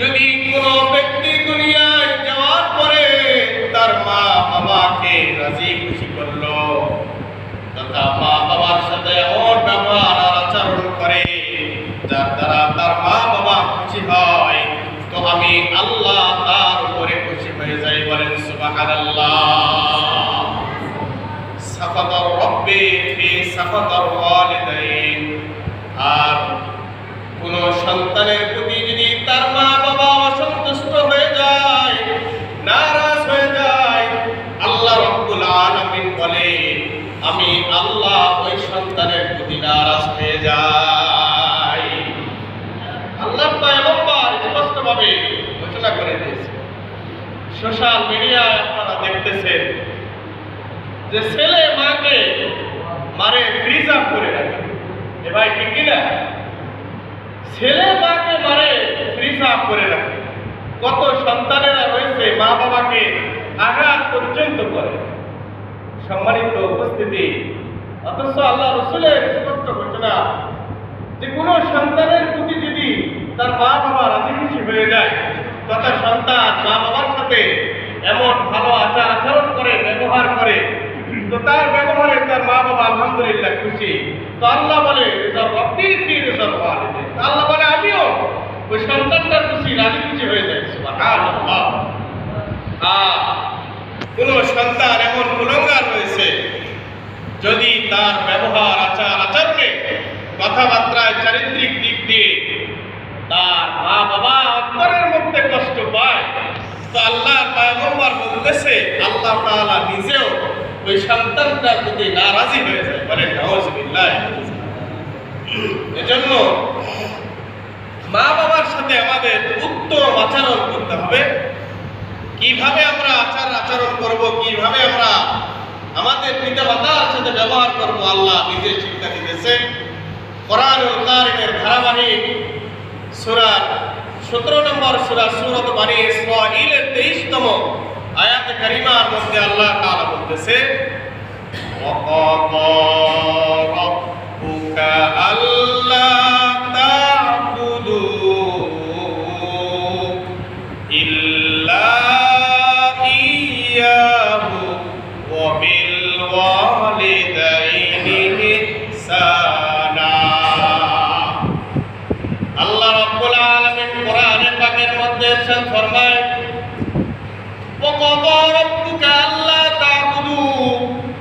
যদি কোনো ব্যক্তি দুনিয়ায় যাওয়ার পরে তার মা বাবাকে রাজি খুশি করল, তথা মা বাবার সাথে এমন ব্যবহার আর আচরণ করে, যার দ্বারা তার মা বাবা খুশি হয়, তো আমি আল্লাহ তার উপরে খুশি হয়ে যাই বলেন, সুবহানাল্লাহ। সাফাতার রব্বি সাফাতার ওয়ালিদাইন আর কোন সন্তানের প্রতি যদি তার মা বাবা অসন্তুষ্ট হয়ে যায়, নারাজ হয়ে যায়, আল্লাহ রব্বুল আলামিন বলে, আমি আল্লাহ ওই সন্তানের প্রতি নারাজ হয়ে যাই। আল্লাহ পয়গম্বর স্পষ্টভাবে ঘোষণা করে দিয়েছে। সোশ্যাল মিডিয়ায় আপনারা দেখতেছেন যে ছেলে মাকে মারে প্রিজার্ভ করে রাখে। এ ভাই ঠিক কিনা? ছেলে মাকে মারে প্রিজার্ভ করে রাখে। কত সন্তানেরা রয়েছে মা বাবাকে আঘাত পর্যন্ত করে। সম্মানিত উপস্থিতি, অথচ আল্লাহ রসুলের স্পষ্ট ঘোষণা, যে কোনো সন্তানের প্রতি যদি তার মা বাবা রাজি খুশি হয়ে যায়, তথা সন্তান মা বাবার সাথে এমন ভালো আচার আচরণ করে, ব্যবহার করে তো তার ব্যবহারে তার মা বাবা আলহামদুলিল্লাহ খুশি। তো আল্লাহ বলে আল্লাহ বলে, আমিও ওই সন্তানটার খুশি রাজি খুশি হয়ে আহ কোন সন্তান এমন কুলঙ্গার রয়েছে, যদি তার ব্যবহার, আচার, আচরণে কথাবার্তায় চারিত্রিক দিক দিয়ে তার মা বাবা অন্তরের মধ্যে কষ্ট পায়, তো আল্লাহ পয়গম্বর বলতেছে, আল্লাহ তাআলা নিজেও ওই সন্তানটার প্রতি নারাজি হয়ে যায় নাউজুবিল্লাহ এজন্য মা বাবার সাথে আমাদের উত্তম আচরণ করতে হবে। কীভাবে আমরা আচার আচরণ করব, কীভাবে আমরা আমাদের পিতা মাতার সাথে ব্যবহার করব, আল্লাহ নিজে শিক্ষা দিতেছে। কোরআনুল কারিমের ধারাবাহিক সূরা 17 নম্বর সূরা সুরত বানি ইসরাঈলের 23 তম আয়াত কারিমার মধ্যে আল্লাহ তাআলা বলতেছে وَقَضَى رَبُّكَ أَلَّا تَعْبُدُوا إِلَّا إِيَّاهُ وَبِالْوَالِدَيْنِ إِحْسَانًا আল্লাহ রাব্বুল আলামিন কোরআনে পাকের মধ্যে ইরশাদ ফরমায়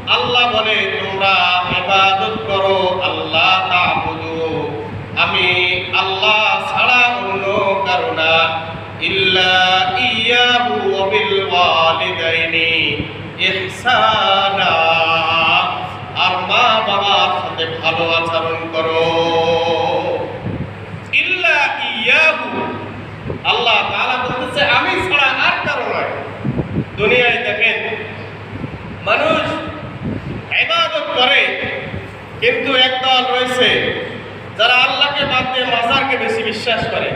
আল্লাহ করো, আল্লাহ আমি আল্লাহ ছাড়া অন্য কারও না। ইল্লা ইয়াহু ওয়া বিল ওয়ালিদাইনি ইহসানা। আর মা বাবার সাথে ভালো আচরণ করো। ইল্লা ইয়াহু। আল্লাহ তাআলা বলতেছে, আমি দুনিয়ায় দেখেন, মানুষ ইবাদত করে, কিন্তু একদল রয়েছে যারা আল্লাহকে বাদ দিয়ে মাজারকে বেশি বিশ্বাস করে।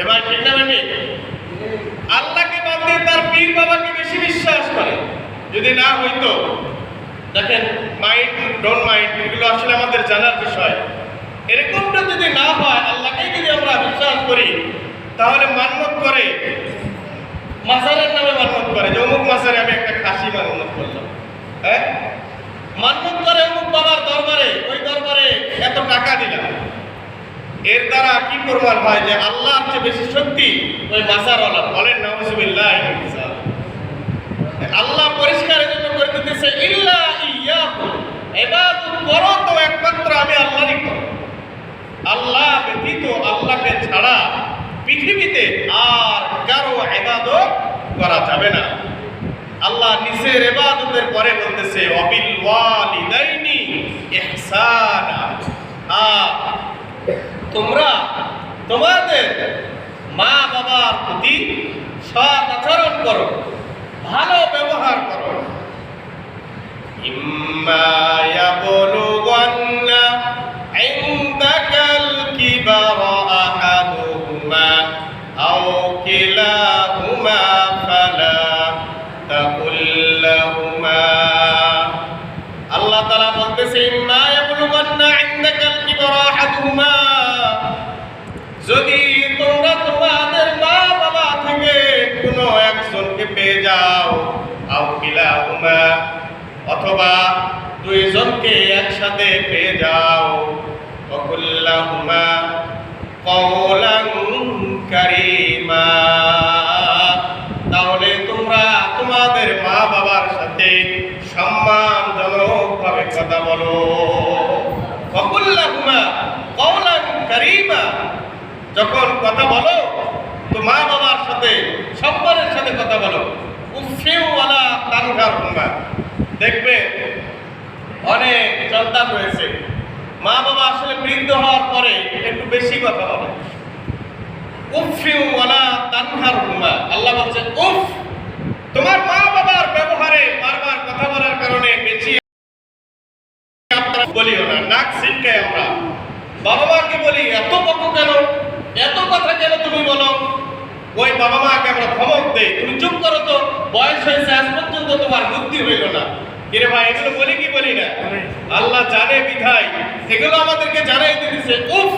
এবার ঠিক না বেটি আল্লাহকে বাদ দিয়ে তার পীর বাবাকে বেশি বিশ্বাস করে। যদি না হইতো, দেখেন মাইন্ড ডোন্ট মাইন্ড এগুলো আসলে আমাদের জানার বিষয়। এরকমটা যদি না হয় আল্লাহকে যদি আমরা বিশ্বাস করি, তাহলে মানমত করে মাজারের নামে মান্যত করে। যে অমুক মাজারে আমি একটা খাসি মান্যত করলাম হ্যাঁ? মান্যত করে অমুক বাবার দরবারে, ওই দরবারে এত টাকা দিলাম। এর দ্বারা কি প্রমাণ হয় যে আল্লাহ চেয়ে বেশি শক্তি ওই মাজারওয়ালা? বলেন নাউজুবিল্লাহ আল্লাহ পরিষ্কারের জন্য করে দিতেছে, ইল্লা ইয়াহু। ইবাদত করো তো একমাত্র আমি আল্লাহরই করো। আল্লাহ ব্যতীত আল্লাহকে ছাড়া পৃথিবীতে আর কারও ইবাদত করা যাবে না। আল্লাহ নিজের ইবাদতের পরে বলতেছে, অবিল ওয়ালিদাইনি ইহসানা। আ তোমরা তোমাদের মা বাবার প্রতি সৎ আচরণ করো, ভালো ব্যবহার করো। ইম্মা ইম্মা ইয়াবলুগান্না ইনদাকাল কিবারা আহাদুহুমা যদি তোমরা তোমাদের মা বাবা থেকে কোনো একজনকে পেয়ে যাও, আও অথবা দুইজনকে একসাথে পেয়ে যাও, অকুল্লাহুমা لهما قولا যখন কথা বলো, তো মা বাবার সাথে, সম্মানের সাথে কথা বলো। দেখবে, অনেক সন্তান রয়েছে। মা বাবা আসলে বৃদ্ধ হওয়ার পরে একটু বেশি কথা বলে। উফিওয়ালা তানহার হুমা আল্লাহ বলছে, উফ, তোমার মা বাবার ব্যবহারে বারবার কথা বলার কারণে বেশি বলিও না নাক ছিটকে আমরা। বাবা মাকে বলি, এত বকো কেন? এত কথা কেন তুমি বলো? ওই বাবা মাকে আমরা ধমক দেই। তুমি চুপ করো তো, বয়স হয়েছে, আজ পর্যন্ত তোমার বুদ্ধি হইল না। কিরে ভাই, এগুলো বলি কি বলি না? আল্লাহ জানে বিধায়। এগুলো আমাদেরকে জানাই দিতেছে, উফ,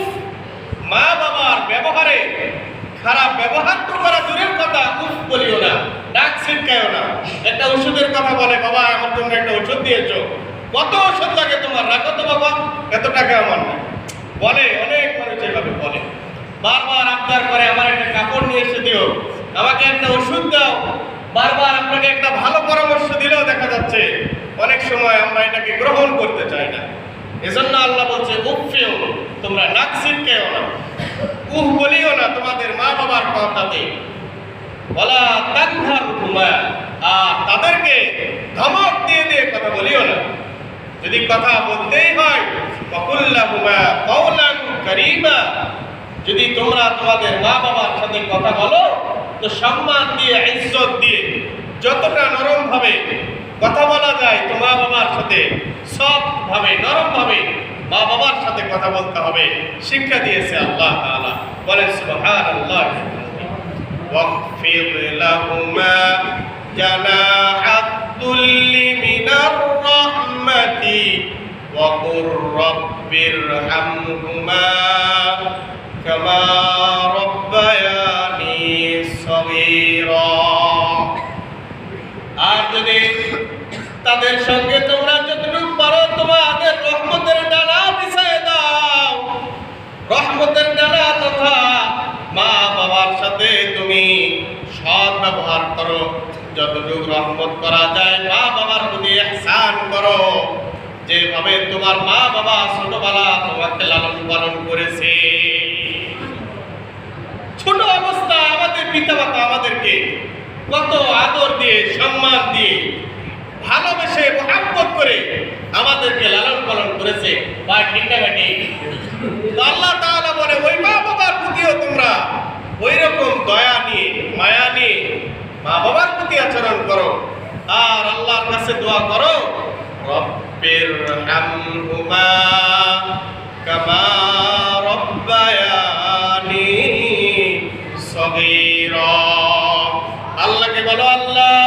মা বাবার ব্যবহারে খারাপ ব্যবহার তো করা দূরের কথা, উফ বলিও না ডাক ছিটকায়ও না। একটা ওষুধের কথা বলে, বাবা, আমার জন্য একটা ওষুধ দিয়েছ। কত ওষুধ লাগে তোমার? রাখো তো বাবা এত টাকা আমার না বলে, অনেক মানুষ এভাবে বলে। বারবার আবদার করে, আমার একটা কাপড় নিয়ে এসে দিও, আমাকে একটা ওষুধ দাও। বারবার আপনাকে একটা ভালো পরামর্শ দিলেও দেখা যাচ্ছে, অনেক সময় আমরা এটাকে গ্রহণ করতে চাই না। এজন্য আল্লাহ বলছে উফেও তোমরা নাক ছিটকেও না। উহ বলিও না, তোমাদের মা বাবার কথাতে বলা তানহার হুমা আর তাদেরকে ধমক দিয়ে দিয়ে কথা বলিও না। যদি কথা বলতেই হয় যদি তোমরা তোমাদের মা বাবার সাথে কথা বলো, তো সম্মান দিয়ে, ইজ্জত দিয়ে, যতটা নরম ভাবে কথা বলা যায়, তো মা বাবার সাথে সফট ভাবে নরম ভাবে মা বাবার সাথে কথা বলতে হবে। শিক্ষা দিয়েছে আল্লাহ তাআলা। বলেন, সুবহানাল্লাহ। ওয়াগফির লাহুমা জানাহাত وقل رب ارحمهما كما ربياني صغيرا আর যদি তাদের সঙ্গে তোমরা যতটুকু পারো তোমাদের রহমতের ডালা বিছায় দাও রহমতের ডালা তথা মা বাবার সাথে তুমি সৎ ব্যবহার করো যতটুকু রহমত করা যায় মা বাবার প্রতি ihsan করো যেভাবে তোমার মা, বাবা, ছোটবেলা তোমাকে লালন পালন করেছে। ছোট অবস্থা আমাদের পিতামাতা আমাদেরকে কত আদর দিয়ে, সম্মান দিয়ে, ভালোবেসে, মহাব্বত করে আমাদেরকে লালন পালন করেছে। বা ঠিক না বেটি? তো আল্লাহ তাআলা বলে, ওই মা, বাবার প্রতিও তোমরা ওই রকম দয়া নিয়ে, মায়া নিয়ে মা, বাবার প্রতি আচরণ করো। আর আল্লাহর কাছে দোয়া করো রব্বির হামহুমা কামা রব্বায়ানি সগীরা। আল্লাহকে বলো, আল্লাহ,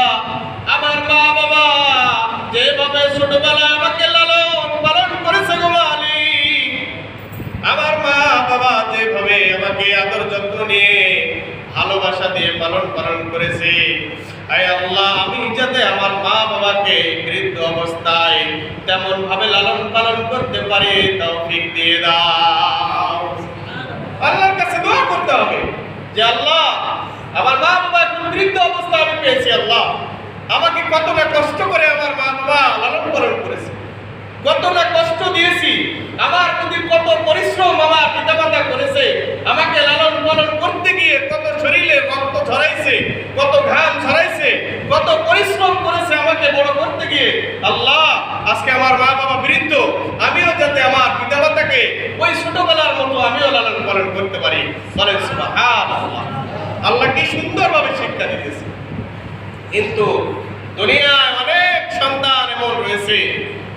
আমার মা বাবা যেভাবে ছোটবেলায় আমাকে লালন পালন করেছে গো মালিক, আমার মা বাবা যেভাবে আমাকে আদর যত্ন নিয়ে ভালোবাসা দিয়ে পালন পালন করেছে আল্লাহ, আমি যাতে আমার মা বাবাকে বৃদ্ধ অবস্থায় লালন পালন করতে পারি দাও। কাছে করতে হবে যে, আল্লাহ, আমার মা বৃদ্ধ আমি পেয়েছি, আল্লাহ। আমাকে কতটা কষ্ট করে আমার মা বাবা লালন পালন করেছে। কতটা কষ্ট দিয়েছি, আমার প্রতি কত পরিশ্রম আমার পিতামাতা করেছে। আমাকে লালন পালন করতে গিয়ে কত শরীরে ঝরাইছে কত ঘাম ঝরাইছে কত পরিশ্রম করেছে আমাকে বড় করতে গিয়ে। আল্লাহ, আজকে আমার মা বাবা বৃদ্ধ, আমিও যাতে আমার পিতামাতাকে ওই ছোটবেলার মতো আমিও লালন পালন করতে পারি। আল্লাহ কি সুন্দরভাবে শিক্ষা দিতেছে কিন্তু দুনিয়ায় অনেক সন্তান এমন রয়েছে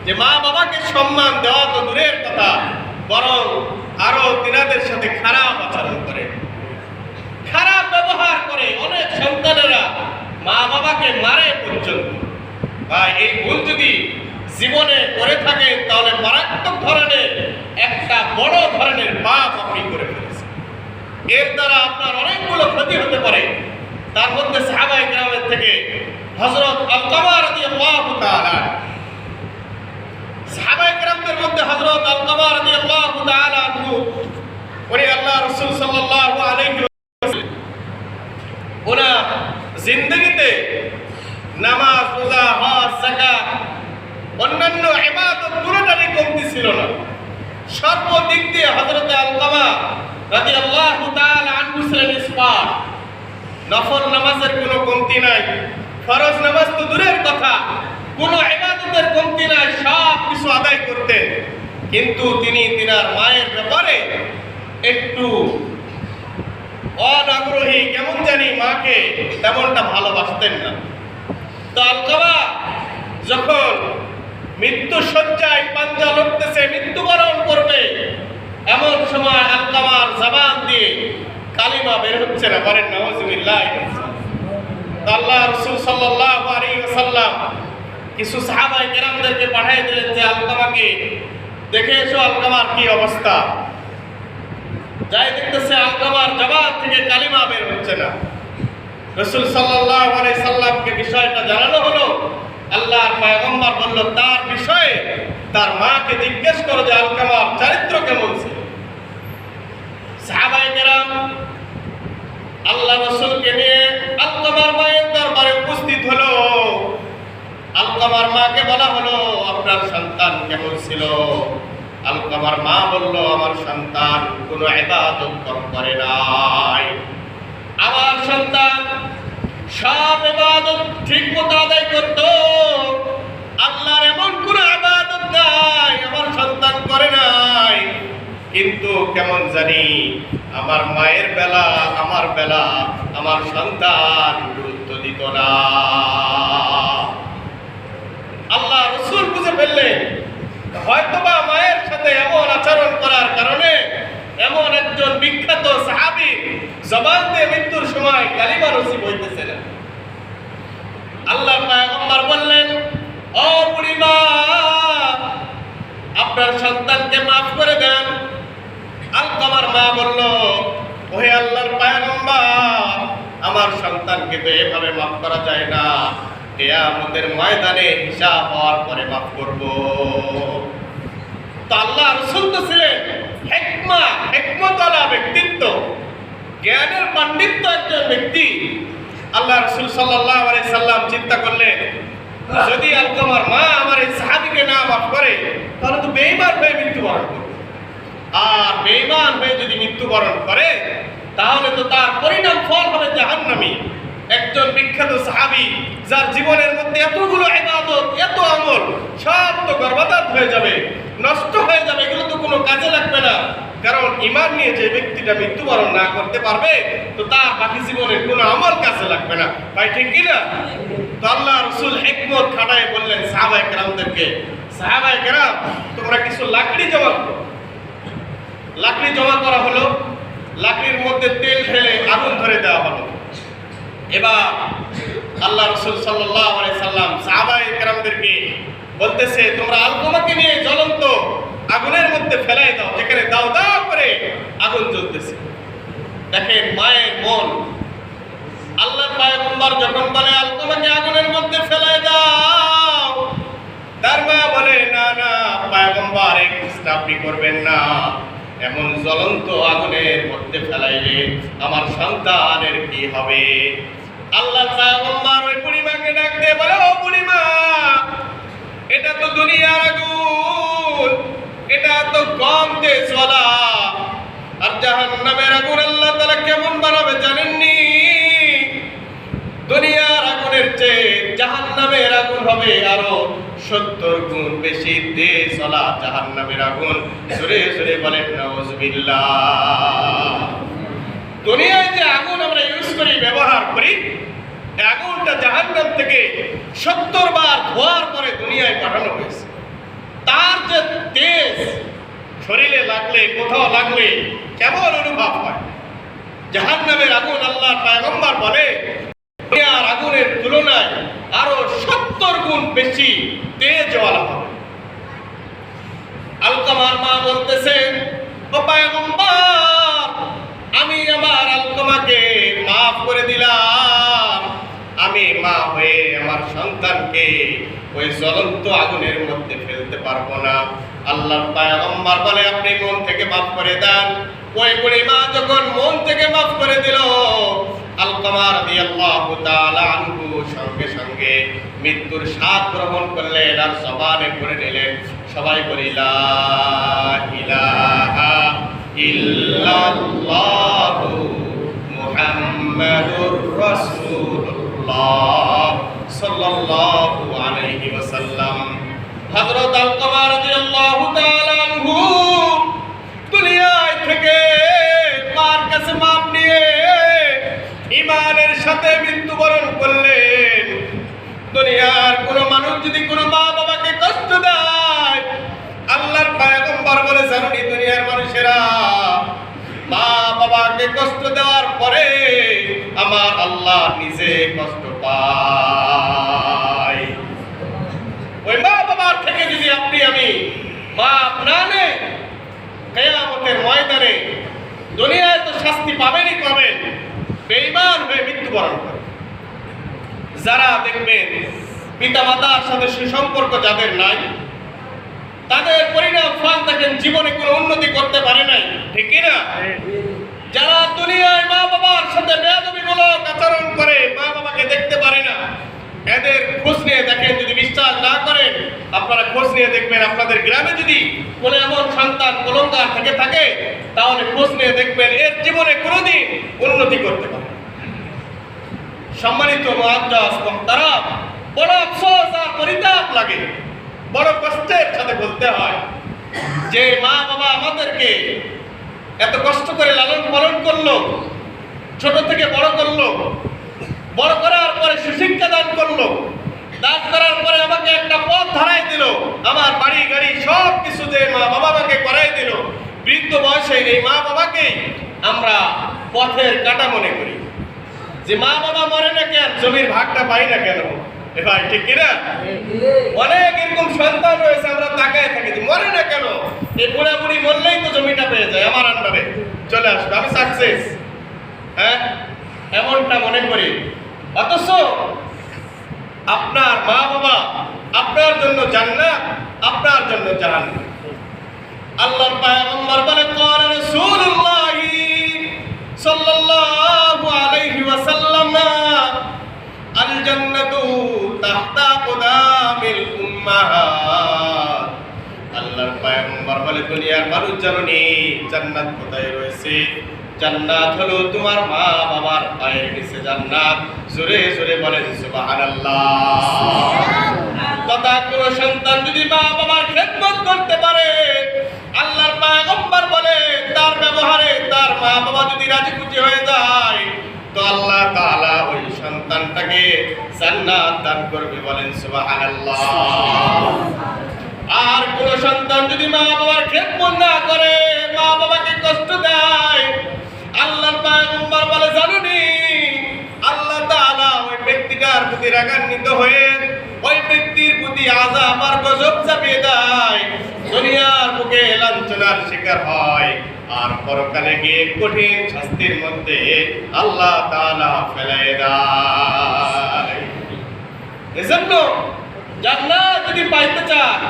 যে মা বাবাকে সম্মান দেওয়া তো দূরের কথা, বরং আরও তিনাদের সাথে খারাপ আচরণ করে। খারাপ ব্যবহার করে অনেক সন্তানেরা মা বাবাকে মারে পর্যন্ত। বা এই ভুল যদি জীবনে করে থাকে, তাহলে মারাত্মক ধরনের একটা বড় ধরনের পাপ আপনি করে ফেলেছেন। এর দ্বারা আপনার অনেকগুলো ক্ষতি হতে পারে। তার মধ্যে সাহাবাই গ্রামের থেকে হজরত আলকামার দিয়ে রাদিয়াল্লাহু তাআলা। সাহাবাই গ্রামদের মধ্যে হজরত আলকামা রাদিয়াল্লাহু তাআলা আনহু। উনি আল্লাহ রসুল আলাইহি ওয়াসাল্লাম ওনার জিন্দগিতে নামাজ, রোজা, হজ, যাকাত, অন্যান্য ইবাদত পুরোটারই কমতি ছিল না। সর্বদিক দিয়ে হযরত আলকামা রাদিয়াল্লাহু তাআলা আনহু ছিলেন ইসপাট নফল নামাজের কোনো কমতি নাই, ফরজ নামাজ তো দূরের কথা, কোনো ইবাদতের কমতি নাই, সব কিছু আদায় করতেন। কিন্তু তিনি, তিনার মায়ের ব্যাপারে একটু অনাগ্রহী কেমন জানি মাকে তেমনটা ভালোবাসতেন না। তো আলকামা যখন মৃত্যু শয্যায় পাঞ্জা লড়তেছে, মৃত্যুবরণ করবে, এমন সময় আলকামার জবান দিয়ে কালিমা বের হচ্ছে না, বলেন নওয়াজুবিল্লাহ আল্লাহ রসুল সাল্লাল্লাহু আলাইহি ওয়াসাল্লাম কিছু সাহাবায়ে কেরামদেরকে পাঠিয়ে দিলেন যে আলকামাকে দেখে এসো আলকামার কি অবস্থা। যাই দেখতেছে আলকামার জবান থেকে কালিমা বের হচ্ছে না। রসুল আলাইহি সাল্লামকে বিষয়টা জানানো হলো। আল্লাহর পয়গম্বর বলল, তার বিষয়ে তার মাকে জিজ্ঞেস করো যে আলকামার চরিত্র কেমন ছিল? সাহাবায়ে কেরাম আল্লাহ রসুলকে নিয়ে আলকামার মায়ের দরবারে উপস্থিত হলো। আলকামার মাকে বলা হলো, আপনার সন্তান কেমন ছিল? আলকামার মা বলল, আমার সন্তান কোনো কম করে নাই। আমার সন্তান সব ইবাদত ঠিক মতো আদায় করত। আল্লাহর এমন কোন ইবাদত নাই, আমার সন্তান করে নাই। কিন্তু কেমন জানি আমার মায়ের বেলা, আমার বেলা আমার সন্তান গুরুত্ব দিত না। আল্লাহ রসুল বুঝে ফেললেন হয়তোবা মায়ের সাথে এমন আচরণ করার কারণে এমন একজন বিখ্যাত সাহাবি জবান দিয়ে মৃত্যুর সময় কালিমা নসিব হইতেছে না আল্লাহ পয়গম্বর বললেন, ও বুড়িমা, আপনার সন্তানকে মাফ করে দেন। আলকামার মা বলল, ওহে আল্লাহর পয়গম্বর, আমার সন্তানকে তো এভাবে মাফ করা যায় না। কেয়ামতের ময়দানে হিসাব হওয়ার পরে মাফ করব। তো আল্লাহ রসুল তো ছিলেন হেকমা হেকমতলা ব্যক্তিত্ব। জ্ঞানের পাণ্ডিত্য একজন ব্যক্তি। আল্লাহ রসুল সাল্লাহ সাল্লাম চিন্তা করলেন, যদি আলকামার মা আমার এই সাহাবিকে না করে, তাহলে তো বেইমান হয়ে মৃত্যুবরণ আর বেইমান হয়ে যদি মৃত্যুবরণ করে, তাহলে তো তার পরিণাম ফল হবে জাহান্নামী। একজন বিখ্যাত সাহাবী, যার জীবনের মধ্যে এতগুলো ইবাদত, এত আমল, সব তো গর্ভপাত হয়ে যাবে, নষ্ট হয়ে যাবে, এগুলো তো কোনো কাজে লাগবে না। কারণ ইমান নিয়ে যে ব্যক্তিটা মৃত্যুবরণ না করতে পারবে, তো তার বাকি জীবনের কোনো আমল কাজে লাগবে না। ভাই ঠিক কি না? তো আল্লাহ রসুল হেকমত খাটায় বললেন সাহাবাই কেরামদেরকে সাহাবাই কেরাম, তোমরা কিছু লাকড়ি জমা করো। লাকড়ি জমা করা হলো, লাকড়ির মধ্যে তেল ঢেলে আগুন ধরে দেওয়া হলো। এবার আল্লাহ রসুল সাল্লাহ সাল্লাম সাহাবাই কেরামদেরকে বলতেছে, তোমরা আলকমাকে নিয়ে জ্বলন্ত আগুনের মধ্যে ফেলাই দাও যেখানে দাও দাও করে আগুন জ্বলতেছে। দেখেন মায়ের মন। আল্লাহ পায়গম্বর যখন বলে আলকমাকে আগুনের মধ্যে ফেলাই দাও, তার মা বলে, না না, পায়গম্বর, এই কাজটা করবেন না। এমন জ্বলন্ত আগুনের মধ্যে ফেলাইলে আমার সন্তানের কি হবে? আল্লাহ পায়গম্বর ওই বুড়িমাকে ডাক দিয়ে বলে, ও বুড়িমা, এটা তো দুনিয়ার আগুন, এটা তো কম দিয়ে চলা আর জাহান্নামের আগুন আল্লাহ তাআলা কেমন বানাবে জানেননি? দুনিয়ার আগুনের চেয়ে জাহান্নামের আগুন হবে আরও সত্তর গুণ বেশি দে চলা জাহান্নামের আগুন। সুরে সুরে বলেন, নাউজুবিল্লাহ। দুনিয়ায় যে আগুন আমরা ইউজ করি, ব্যবহার করি আগুনটা জাহান্নাম থেকে সত্তর বার ধোয়ার পরে দুনিয়ায় পাঠানো হয়েছে। তার যে তেজ, শরীরে লাগলে, কোথাও লাগলে কেমন অনুভব হয়? জাহান্নামের আগুন আল্লাহর পয়গম্বর বলে, দুনিয়ার আগুনের তুলনায় আরও সত্তর গুণ বেশি তেজওয়ালা হবে। আলকামার মা বলতেছেন ও পয়গম্বর আমি আমার তোমাকে মাফ করে দিলাম। আমি মা হয়ে আমার সন্তানকে ওই জ্বলন্ত আগুনের মধ্যে ফেলতে পারব না। আল্লাহর পায়গম্বর বলে, আপনি মন থেকে মাফ করে দেন। ওই বুড়ি মা যখন মন থেকে মাফ করে দিল আলকমার আনহু সঙ্গে সঙ্গে মৃত্যুর স্বাদ গ্রহণ করলেন আর সবানে করে নিলেন। সবাই বলিলা ইলাহা ইল্লাল্লাহু মুহাম্মাদুর রাসূলুল্লাহ সাল্লাল্লাহু আলাইহি ওয়াসাল্লাম। হযরত আলকামা রাদিয়াল্লাহু তাআলা আনহু দুনিয়ায় থেকে মার কাছে মাপ ইমানের সাথে মৃত্যুবরণ করলেন। দুনিয়ার কোন মানুষ যদি কোনো মা বাবাকে কষ্ট দেয় আল্লাহর পায়গম্বর দুনিয়ার মানুষেরা মা বাবাকে কষ্ট দেওয়ার পরে আমার আল্লাহ নিজে কষ্ট পায়। মা বাবার থেকে যদি আপনি আমি না নেই, কেয়ামতের ময়দানে দুনিয়ায় তো শাস্তি পাবেনই পাবেন, বেঈমান হয়ে মৃত্যুবরণ করে যারা দেখবেন পিতা মাতার সাথে সুসম্পর্ক যাদের নাই তাদের পরিণাম ফল দেখেন, জীবনে কোনো উন্নতি করতে পারে নাই। ঠিক না যারা দুনিয়ায় মা বাবার সাথে বেয়াদবিমূলক আচরণ করে, মা বাবাকে দেখতে পারে না। এদের খোঁজ নিয়ে দেখেন, যদি বিশ্বাস না করেন, আপনারা খোঁজ নিয়ে দেখবেন, আপনাদের গ্রামে যদি কোনো এমন সন্তান কলঙ্কার থেকে থাকে, তাহলে খোঁজ নিয়ে দেখবেন, এর জীবনে কোনোদিন উন্নতি করতে পারে সম্মানিত মুআজ্জাজ মুহতারাম বড় আফসোস আর পরিতাপ লাগে। বড় কষ্টের সাথে বলতে হয় যে মা বাবা আমাদেরকে এত কষ্ট করে লালন পালন করল ছোট থেকে বড় করল বড় করার পরে সুশিক্ষা দান করল দান করার পরে আমাকে একটা পথ ধারাই দিল আমার বাড়ি গাড়ি সব কিছু যে মা বাবা আমাকে করাই দিল। বৃদ্ধ বয়সে এই মা বাবাকে আমরা পথের কাটা মনে করি। যে মা বাবা মরে না কেন জমির ভাগটা পাই না কেন? এ ভাই ঠিক কিনা? অনেক এরকম সন্তান রয়েছে আমরা তাকায় থাকি যে মরে না কেন এই বুড়া বুড়ি মরলেই তো জমিটা পেয়ে যায় আমার আন্ডারে। চলে আসবে, আমি সাকসেস হ্যাঁ? এমনটা মনে করি। অথচ আপনার মা বাবা আপনার জন্য জান্নাত, আপনার জন্য জাহান্নাম আল্লাহর পায়গম্বর বলে কোন রাসূলুল্লাহ সাল্লাল্লাহু আলাইহি ওয়াসাল্লাম, আল জান্নাতু তাহতা কুদামিল উম্মাহাত আল্লাহর পায়গম্বর বলে, দুনিয়ার মানুষ জানি জান্নাত কোথায় রয়েছে? জান্নাত হলো তোমার মা বাবার পায়ের নিচে জান্নাত। জোরে জোরে বলেন, সুবহানাল্লাহ। তথা কোন সন্তান যদি মা বাবার খেদমত করতে পারে, আল্লাহর পায়গম্বর বলে, তার ব্যবহারে তার মা বাবা যদি রাজি খুশি হয়ে যায়, তো আল্লাহ তাআলা ওই সন্তানটাকে জান্নাত দান করবে বলেন, সুবহানাল্লাহ। আর কোন সন্তান যদি মা বাবার খেদমত না করে, মা বাবাকে কষ্ট দেয়, আল্লাহর পায়গম্বর বলে, জানুনি, আল্লাহ তাআলা ওই ব্যক্তিটার প্রতি রাগান্বিত হয়ে, ওই ব্যক্তির প্রতি আযাব আর গজব চাপিয়ে দেয়। দুনিয়ার বুকে লাঞ্ছনার শিকার হয়। আর পরকালে গিয়ে কঠিন শাস্তির মধ্যে আল্লাহ তাআলা ফেলে দেয়। এজন্য জান্নাত যদি পাইতে চান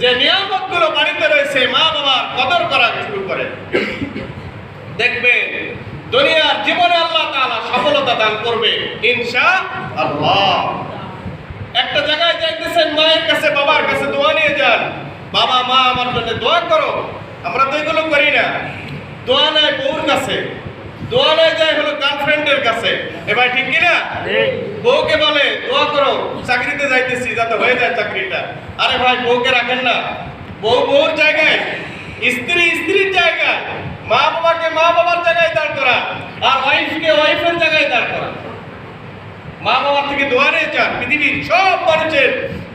যে নিয়ামতগুলো বাড়িতে রয়েছে, মা বাবার কদর করা শুরু করে। দেখবেন দুনিয়ার জীবনে আল্লাহ তাআলা সফলতা দান করবে ইনশা আল্লাহ একটা জায়গায় যাইতেছেন, মায়ের কাছে, বাবার কাছে দোয়া নিয়ে যান। বাবা, মা, আমার জন্য দোয়া করো। আমরা তো এগুলো করি না। দোয়া নেয় বউর কাছে। দোয়া নেয় যায় হলো গার্লফ্রেন্ডের কাছে। এবার ঠিক কিনা? বউকে বলে দোয়া করো চাকরিতে যাইতেছি যাতে হয়ে যায় চাকরিটা। আরে ভাই বউকে রাখেন না। বউ বউর জায়গায় স্ত্রী স্ত্রীর জায়গায় মা বাবাকে মা বাবার জায়গায় দাঁড় করা আর ওয়াইফকে ওয়াইফের জায়গায় দাঁড় করা। মা বাবার থেকে দোয়া নিয়ে যান পৃথিবীর সব মানুষের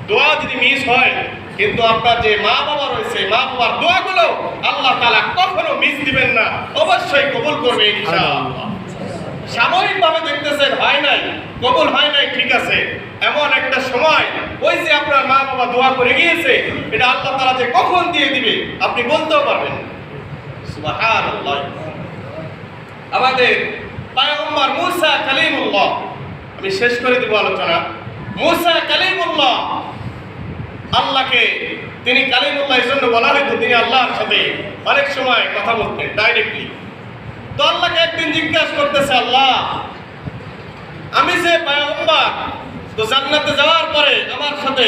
দোয়া যদি মিস হয় কিন্তু আপনার যে মা বাবা রয়েছে, মা বাবার দোয়াগুলো আল্লাহ তালা কখনো মিস দিবেন না। অবশ্যই কবুল করবে ইনশাআল্লাহ। সাময়িক ভাবে দেখতেছেন, হয় নাই? কবুল হয় নাই, ঠিক আছে। এমন একটা সময়, ওই যে আপনার মা বাবা দোয়া করে গিয়েছে, এটা আল্লাহ তাআলা যে কখন দিয়ে দিবে, আপনি বলতেও পারবেন আমাদের পয়গম্বর মুসা কালিমুল্লাহ। আমি শেষ করে দিব আলোচনা। মুসা কালিমুল্লাহ আল্লাহকে তিনি কালিমুল্লাহ এই জন্য বলা হয়তো তিনি আল্লাহর সাথে অনেক সময় কথা বলতেন ডাইরেক্টলি তো আল্লাহকে একদিন জিজ্ঞাসা করতেছে, আল্লাহ, আমি যে পায়গম্বর, তো জান্নাতে যাওয়ার পরে আমার সাথে,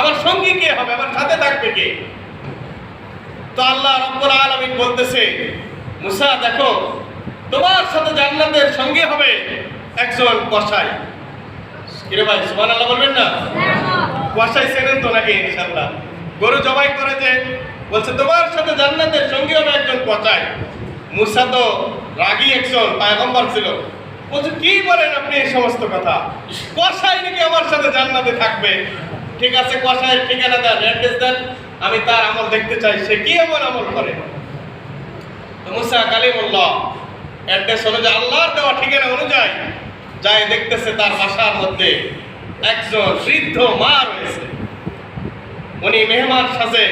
আমার সঙ্গী কে হবে, আমার সাথে থাকবে কে? তো আল্লাহ রব্বুল আলামিন বলতেছে, মুসা, দেখো, তোমার সাথে জান্নাতের সঙ্গী হবে একজন কসাই। কিরে ভাই, সুবহানাল্লাহ বলবেন না? কসাই চেনেন তো নাকি ইনশাল্লাহ গরু জবাই করে যে, বলছে, তোমার সাথে জান্নাতের সঙ্গী হবে একজন কসাই মুসা তো রাগী একজন, পায়গম্বর ছিল। বলছে, কি বলেন আপনি এই সমস্ত কথা? কসাই নাকি আমার সাথে জান্নাতে থাকবে? ঠিক আছে কসাইয়ের ঠিকানা দেন অ্যাড্রেস দেন, আমি তার আমল দেখতে চাই, সে কি এমন আমল করে? তো মুসা কালিমুল্লাহ অ্যাড্রেস অনুযায়ী, আল্লাহর দেওয়া ঠিকানা অনুযায়ী, যাই দেখতেছে তার বাসার মধ্যে একজন বৃদ্ধ মা রয়েছে। উনি মেহমান সাজে।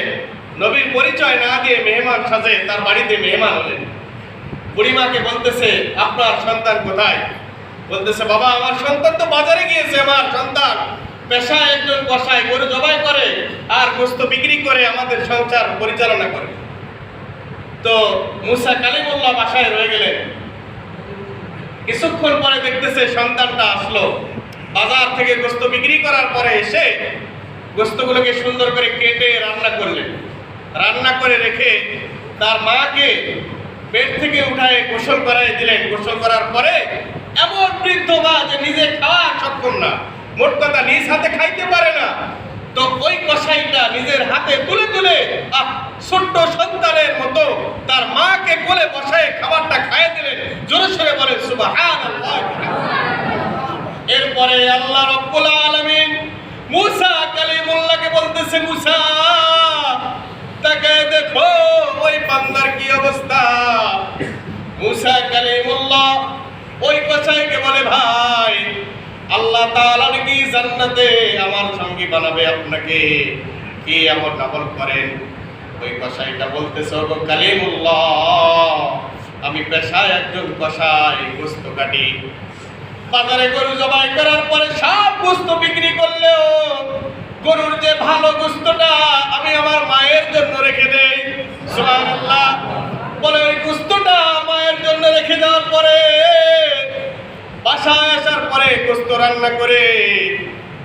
নবীর পরিচয় না দিয়ে মেহমান সাজে, তার বাড়িতে মেহমান হলেন। বুড়িমাকে বলতেছে, আপনার সন্তান কোথায়? বলতেছে, বাবা, আমার সন্তান তো বাজারে গিয়েছে, আমার সন্তান। পেশায় একজন কষায় গরু জবাই করে, আর গোস্ত বিক্রি করে আমাদের সংসার পরিচালনা করে। তো মুসা কালিমুল্লাহ বাসায় রয়ে গেলেন। কিছুক্ষণ পরে দেখতেছে সন্তানটা আসলো। বাজার থেকে গোস্ত বিক্রি করার পরে এসে গোস্তগুলোকে সুন্দর করে কেটে রান্না করলেন। রান্না করে রেখে তার মাকে পেট থেকে উঠায় গোসল করাই দিলেন। গোসল করার পরে এমন বৃদ্ধ মা যে নিজে খাওয়া সক্ষম না, মোট কথা নিজ হাতে খাইতে পারে না। তো ওই কসাইটা নিজের হাতে তুলে তুলে ছোট্ট সন্তানের মতো তার মাকে কোলে বসায় খাবারটা খাইয়ে দিলেন। জোরে সরে বলে সুবহানাল্লাহ। এরপরে আল্লাহ রব্বুল আলামিন মুসা কালিমুল্লাহকে বলতেছে, মুসা, তাকে দেখো, ওই বান্দার কি অবস্থা? মুসা কালিমুল্লাহ ওই কসাইকে বলে, ভাই, আল্লাহ তাআলা নাকি জান্নাতে আমার সঙ্গী বানাবে আপনাকে। কি এমন আমল করেন? ওই কসাইটা বলতেছে, ওগো কালিমুল্লাহ, আমি পেশায় একজন কসাই গোস্ত কাটি বাজারে গরু জবাই করার পরে সব গোস্ত বিক্রি করলেও গরুর যে ভালো গোস্তটা আমি আমার মায়ের জন্য রেখে দেই। বলে ওই গোস্তটা মায়ের জন্য রেখে দেওয়ার পরে বাসায় আসার পরে গোস্ত রান্না করে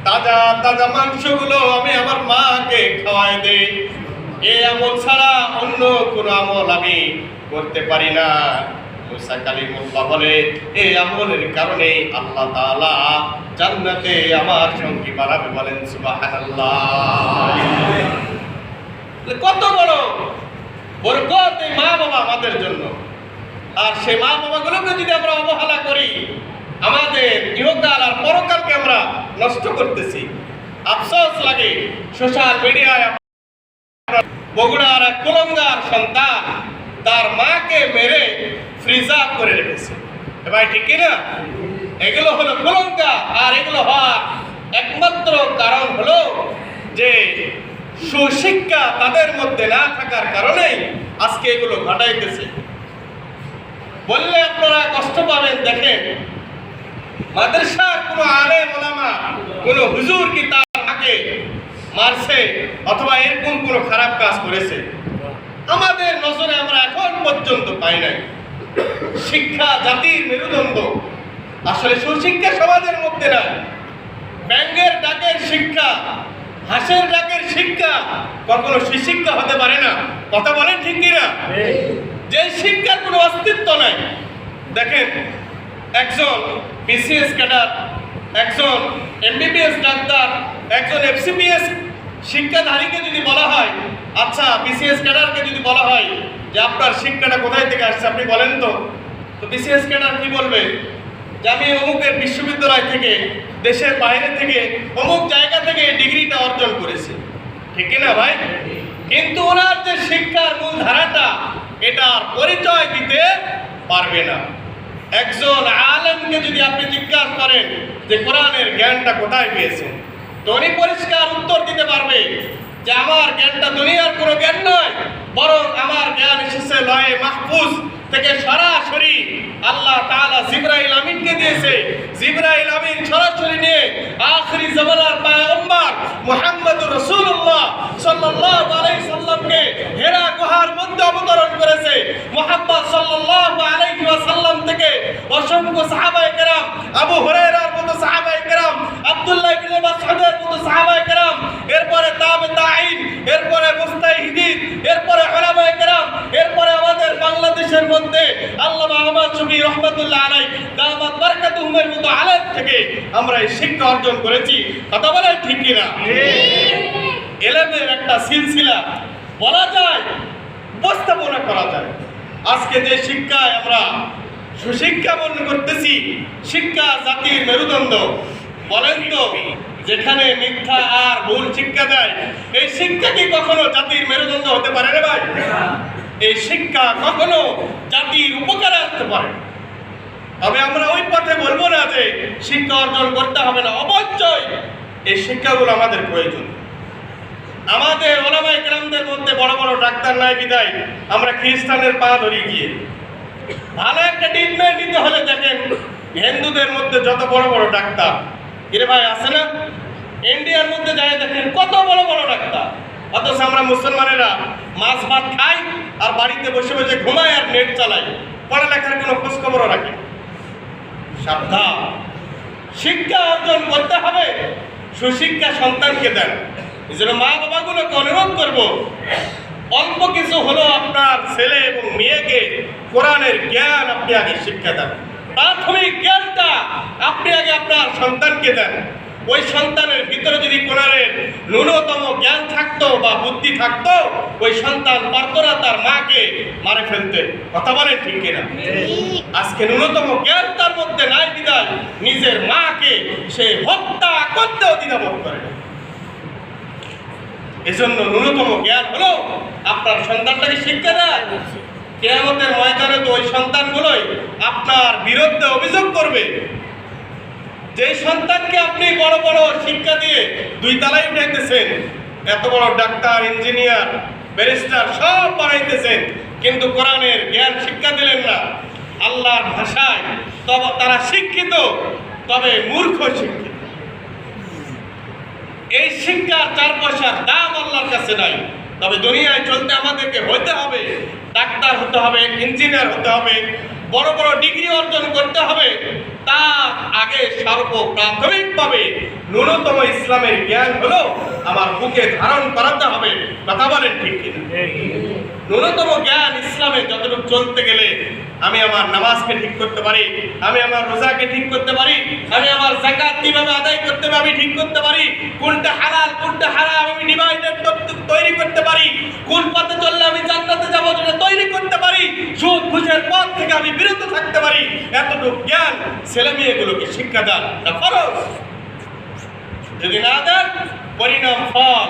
তাজা তাজা মাংসগুলো আমি আমার মাকে খাওয়াই দেই। এই আমল ছাড়া অন্য কোনো আমল আমি করতে পারি না। বাবা আমাদের জন্য। আর সেই মা বাবাগুলোকে যদি আমরা অবহেলা করি, আমাদের ইহকাল আর পরকালকে আমরা নষ্ট করতেছি। আফসোস লাগে, সোশ্যাল মিডিয়ায় বগুড়ার এক কুলঙ্গার সন্তান, তার মাকে মেরে ফ্রিজার করে রেখেছে। এ ভাই ঠিক কি না এগুলো হলো কুলঙ্কা, আর এগুলো হওয়ার একমাত্র কারণ হলো যে সুশিক্ষা তাদের মধ্যে না থাকার কারণেই আজকে এগুলো ঘটাইতেছে। বললে আপনারা কষ্ট পাবেন, দেখেন। মাদ্রাসার কোনো আলেম ওলামা, কোনো হুজুর কি তার আগে মারছে অথবা এরকম কোনো খারাপ কাজ করেছে? আমাদের নজরে আমরা এখন পর্যন্ত পাই নাই। শিক্ষা জাতির মেরুদণ্ড। আসলে সুশিক্ষা সমাজের মধ্যে নাই। ব্যাঙ্গের ডাকের শিক্ষা, হাসের ডাকের শিক্ষা কখনো সুশিক্ষা হতে পারে না। কথা বলেন ঠিক কিনা যে শিক্ষার কোনো অস্তিত্ব নাই। দেখেন, একজন বিসিএস ক্যাডার, একজন এমবিবিএস ডাক্তার, একজন এফসিপিএস শিক্ষাধারীকে যদি বলা হয় আচ্ছা বিসিএস ক্যাডারকে যদি বলা হয় যে আপনার শিক্ষাটা কোথায় থেকে আসছে আপনি বলেন তো। তো বিসিএস ক্যাডার কি বলবে? যে আমি অমুকের বিশ্ববিদ্যালয় থেকে, দেশের বাইরে থেকে, অমুক জায়গা থেকে ডিগ্রিটা অর্জন করেছি। ঠিক না ভাই? কিন্তু ওনার যে শিক্ষার মূল ধারাটা এটার পরিচয় দিতে পারবে না। একজন আলেমকে যদি আপনি জিজ্ঞাসা করেন যে কোরআনের জ্ঞানটা কোথায় পেয়েছেন, তো উনি পরিষ্কার উত্তর দিতে পারবে। যে আমার জ্ঞানটা দুনিয়ার কোনো জ্ঞান নয় বরং আমার জ্ঞান এসেছে লয়ে মাহফুজ। থেকে সরাসরি আল্লাহ তাআলা জিবরাইল আমিনকে দিয়েছে। জিবরাইল আমিন সরাসরি নিয়ে আখরি জামানার পয়গম্বর মুহাম্মদুর রাসূলুল্লাহ সাল্লাল্লাহু আলাইহি সাল্লামকে হেরা গুহার মধ্যে অবতরণ করেছে। মুহাম্মদ সাল্লাল্লাহু আলাইহি ওয়াসাল্লাম থেকে অসংখ্য সাহাবায়ে কেরাম, আবু হুরায়রার মতো সাহাবায়ে কেরাম, আব্দুল্লাহ ইবনে মাসউদের মতো সাহাবায়ে কেরাম, এরপরে তাবে তাইন এরপরে মুস্তাহিদিন, এরপরে উলামায়ে কেরাম, এরপরে আমাদের বাংলাদেশের আল্লামা আহমদ শফি রহমাতুল্লাহ আলাই দামাত বারাকাতুহুমের মতো আলেম থেকে আমরা এই শিক্ষা অর্জন করেছি। কথা বলে ঠিক কিনা? এলেমের একটা সিলসিলা বলা যায় উপস্থাপনা করা যায়। আজকে যে শিক্ষায় আমরা সুশিক্ষা মনে করতেছি শিক্ষা জাতির মেরুদণ্ড বলেন তো যেখানে মিথ্যা আর ভুল শিক্ষা দেয় এই শিক্ষা কি কখনো জাতির মেরুদণ্ড হতে পারে রে ভাই? এই শিক্ষা কখনো জাতির উপকারে আসতে পারে তবে আমরা ওই পথে বলব না যে শিক্ষা অর্জন করতে হবে না, অবশ্যই এই শিক্ষাগুলো আমাদের প্রয়োজন। আমাদের ওলামাই গ্রামদের মধ্যে বড় বড় ডাক্তার নাই বিদায়, আমরা খ্রিস্টানের পা ধরি গিয়ে। ভালো একটা ট্রিটমেন্ট নিতে হলে দেখেন, হিন্দুদের মধ্যে যত বড় বড় ডাক্তার এর ভাই, আছে না? ইন্ডিয়ার মধ্যে যায় দেখেন, কত বড় বড় ডাক্তার। অথচ আমরা মুসলমানেরা মাছ ভাত খাই আর বাড়িতে বসে বসে ঘুমাই আর নেট চালাই। পড়ালেখার কোনো খোঁজ খবরও রাখি সাবধান। শিক্ষা অর্জন করতে হবে, সুশিক্ষা সন্তানকে দেন। এই জন্য মা বাবাগুলোকে অনুরোধ করব, অল্প কিছু হলো আপনার ছেলে এবং মেয়েকে কোরআনের জ্ঞান আপনি আগে শিক্ষা দেন। প্রাথমিক জ্ঞানটা আপনি আগে আপনার সন্তানকে দেন। ওই সন্তানের ভিতরে যদি কোরআনের ন্যূনতম জ্ঞান থাকতো বা বুদ্ধি থাকতো ওই সন্তান পারতো না তার মাকে মারে ফেলতে। কথা বলেন ঠিক কিনা? আজকে ন্যূনতম জ্ঞান তার মধ্যে নাই বিদায়। নিজের মাকে সে হত্যা করতেও দ্বিধাবোধ করে না। এজন্য ন্যূনতম জ্ঞান হলো আপনার সন্তানটাকে শিক্ষা দেয়। কেয়ামতের ময়দানে তো ওই সন্তানগুলোই আপনার বিরুদ্ধে অভিযোগ করবে। যে সন্তানকে আপনি বড় বড় শিক্ষা দিয়ে দুই তালাই উঠাইতেছেন, এত বড় ডাক্তার, ইঞ্জিনিয়ার, ব্যারিস্টার, সব বানাইতেছেন, কিন্তু কোরআনের জ্ঞান শিক্ষা দিলেন না। আল্লাহর ভাষায় তবে তারা শিক্ষিত, তবে মূর্খ শিক্ষিত। এই শিক্ষার চার পয়সার দাম আল্লাহর কাছে নাই। তবে দুনিয়ায় চলতে আমাদেরকে হতে হবে, ডাক্তার হতে হবে, ইঞ্জিনিয়ার হতে হবে বড় বড় ডিগ্রি অর্জন করতে হবে তা আগে সর্ব প্রাথমিকভাবে ন্যূনতম ইসলামের জ্ঞান হলো আমার বুকে ধারণ করাতে হবে। কথা বলেন ঠিক কিনা? ন্যূনতম জ্ঞান ইসলামে যতটুকু চলতে গেলে আমি আমার নামাজকে ঠিক করতে পারি, আমি আমার রোজাকে ঠিক করতে পারি, আমি আমার জাকাত কীভাবে আদায় করতে হবে আমি ঠিক করতে পারি, কোনটা হালাল, কোনটা হারাম আমি ডিভাইডেড তৈরি করতে পারি, কোন পথে চললে আমি জান্নাতে যাব সেটা তৈরি করতে পারি, সুদ ঘুষের পথ থেকে আমি বিরত থাকতে পারি। এতটুকু জ্ঞান ছেলে মেয়েগুলোকে শিক্ষা দান ফরজ। যদি না দেন, পরিণাম ফল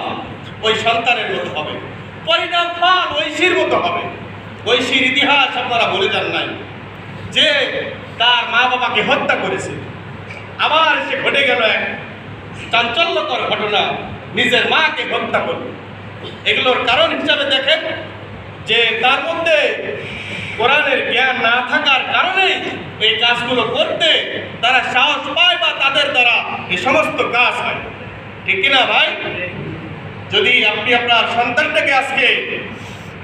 ওই সন্তানের মতো হবে। পরিণাম ফল ঐশীর মতো হবে। ঐশীর ইতিহাস আপনারা বলে যান নাই। যে তার মা বাবাকে হত্যা করেছে, আবার সে ঘটে গেল এক চাঞ্চল্যকর ঘটনা, নিজের মাকে হত্যা করল। এগুলোর কারণ হিসাবে দেখেন যে তার মধ্যে কোরআনের জ্ঞান না থাকার কারণে এই কাজগুলো করতে তারা সাহস পায় বা তাদের দ্বারা এই সমস্ত কাজ হয়। ঠিক কিনা ভাই? যদি আপনি আপনার সন্তানটাকে আজকে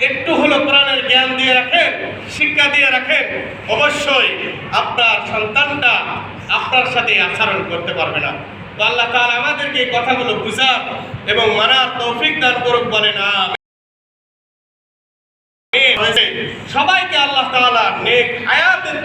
একটু হলো কোরআনের জ্ঞান দিয়ে রাখেন, শিক্ষা দিয়ে রাখেন, অবশ্যই আপনার সন্তানটা আপনার সাথে আচরণ করতে পারবে না। তো আল্লাহ তাআলা আমাদেরকে এই কথাগুলো বুঝার এবং মানার তৌফিক দান করুক বলে না সবাইকে আল্লাহ তাআলা নেক হায়াতের